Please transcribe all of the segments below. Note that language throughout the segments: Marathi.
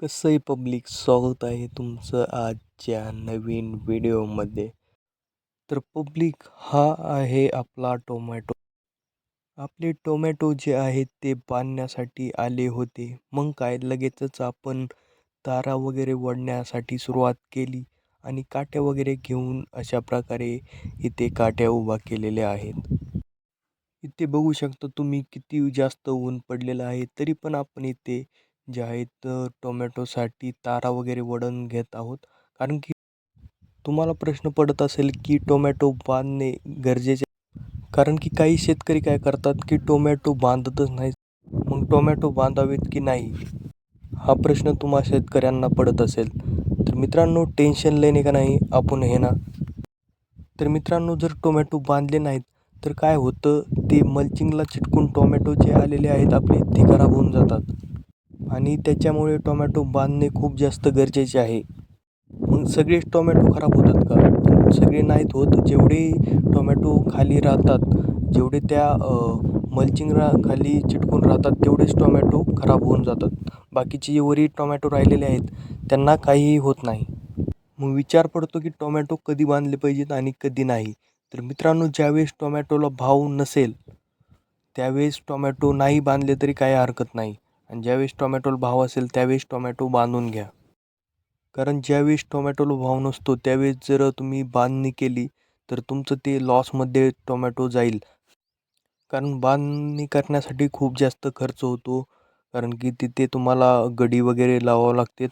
कसं आहे पब्लिक स्वागत आहे तुमचं आजच्या नवीन व्हिडिओमध्ये तर पब्लिक हा आहे आपला टोमॅटो आपले टोमॅटो जे आहेत ते बांधण्यासाठी आले होते. मग काय? लगेचच आपण तारा वगैरे वडण्यासाठी सुरुवात केली आणि काट्या वगैरे घेऊन अशा प्रकारे इथे काट्या उभा केलेल्या आहेत. इथे बघू शकता तुम्ही किती जास्त ऊन पडलेलं आहे तरी पण आपण इथे जे आहेत टोमॅटोसाठी तारा वगैरे वडण घेत आहोत. कारण की तुम्हाला प्रश्न पडत असेल की टोमॅटो बांधणे गरजेचे कारण की काही शेतकरी काय करतात की टोमॅटो बांधतच नाही मग टोमॅटो बांधावेत की नाही? हा प्रश्न तुम्हा शेतकऱ्यांना पडत असेल. तर मित्रांनो टेन्शन लेणे का नाही? आपण हे ना. तर मित्रांनो जर टोमॅटो बांधले नाहीत तर काय होतं? ते मल्चिंगला चिटकून टोमॅटो जे आलेले आहेत आपले ते खराब होऊन जातात. आणि त्याच्यामुळे टोमॅटो बांधणे खूप जास्त गरजेचे आहे. मग सगळेच टोमॅटो खराब होतात का? सगळे नाहीत होत. जेवढे टोमॅटो खाली राहतात जेवढे त्या मल्चिंग रा खाली चिटकून राहतात तेवढेच टोमॅटो खराब होऊन जातात. बाकीचे जे वरी टोमॅटो राहिलेले आहेत त्यांना काहीही होत नाही. मग विचार पडतो की टोमॅटो कधी बांधले पाहिजेत आणि कधी नाही. तर मित्रांनो ज्यावेळेस टोमॅटोला भाव नसेल त्यावेळेस टोमॅटो नाही बांधले तरी काही हरकत नाही. आणि ज्यावेळेस टोमॅटोला भाव असेल त्यावेळेस टोमॅटो बांधून घ्या. कारण ज्यावेळेस टोमॅटोला भाव नसतो त्यावेळेस जर तुम्ही बांधणी केली तर तुमचं ते लॉसमध्ये टोमॅटो जाईल. कारण बांधणी करण्यासाठी खूप जास्त खर्च होतो कारण की तिथे तुम्हाला गडी वगैरे लावावं लागते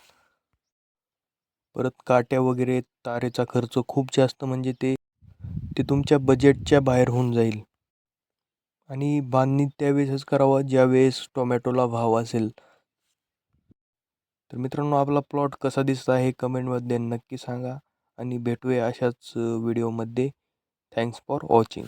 परत काट्या वगैरे तारेचा खर्च खूप जास्त म्हणजे ते ते तुमच्या बजेटच्या बाहेर होऊन जाईल. आणि बांधणी त्यावेळेसच करावं ज्यावेळेस टोमॅटोला भाव असेल. तर मित्रांनो आपला प्लॉट कसा दिसत आहे कमेंटमध्ये नक्की सांगा आणि भेटूया अशाच व्हिडिओमध्ये. Thanks for watching.